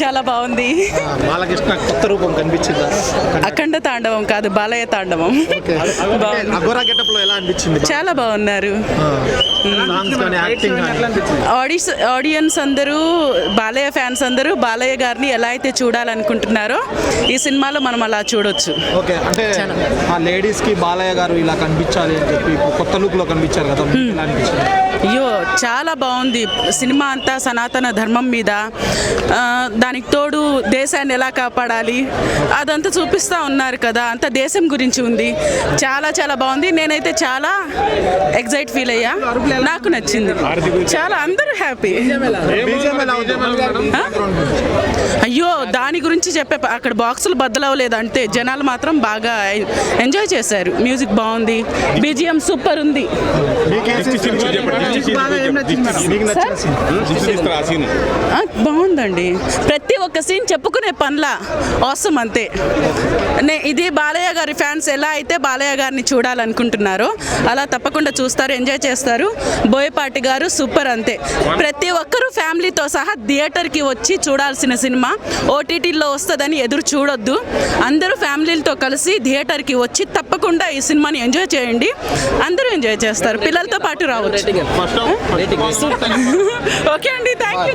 చాలా బాగుంది. బాలకృష్ణ కొత్త రూపం కనిపించిందా? అఖండ తాండవం కాదు బాలయ్య తాండవం. బాగుంది. అఘోరా గెటప్లో ఎలా అనిపించింది? చాలా బాగున్నారు. ఆడిస్ ఆడియన్స్ అందరూ బాలయ్య ఫ్యాన్స్ అందరూ బాలయ్య గారిని ఎలా అయితే చూడాలనుకుంటున్నారో ఈ సినిమాలో మనం అలా చూడొచ్చు. ఓకే అంటే ఆ లేడీస్కి బాలయ్య గారు ఇలా కనిపించాలి అని చెప్పి కొత్త లుక్లో కనిపించారు కదా అయ్యో చాలా బాగుంది. సినిమా అంతా సనాతన ధర్మం మీద. దానికి తోడు దేశాన్ని ఎలా కాపాడాలి? అదంతా చూపిస్తూ ఉన్నారు కదా. అంత దేశం గురించి ఉంది. చాలా చాలా బాగుంది. నేనైతే చాలా ఎగ్జైట్ ఫీల్ అయ్యా. నాకు నచ్చింది. చాలా అందరూ హ్యాపీ అయ్యో దాని గురించి చెప్పే అక్కడ బాక్సులు బద్దలవ్వలేదు అంటే జనాలు మాత్రం బాగా ఎంజాయ్ చేశారు. మ్యూజిక్ బాగుంది. బీజిఎం సూపర్ ఉంది. బాగుందండి. ప్రతి ఒక్క సీన్ చెప్పుకునే పనుల. అవసరం అంతే. నే ఇది బాలయ్య గారి ఫ్యాన్స్ ఎలా అయితే బాలయ్య గారిని చూడాలనుకుంటున్నారో అలా తప్పకుండా చూస్తారు ఎంజాయ్ చేస్తారు. బోయపాటి గారు సూపర్ అంతే. ప్రతి ఒక్కరూ ఫ్యామిలీతో సహా థియేటర్కి వచ్చి చూడాల్సిన సినిమా ఓటీటీలో వస్తుందని ఎదురు చూడొద్దు. అందరూ ఫ్యామిలీలతో కలిసి థియేటర్కి వచ్చి తప్పకుండా ఈ సినిమాని ఎంజాయ్ చేయండి. అందరూ ఎంజాయ్ చేస్తారు. పిల్లలతో పాటు రావచ్చు. ఓకే అండి థ్యాంక్ యూ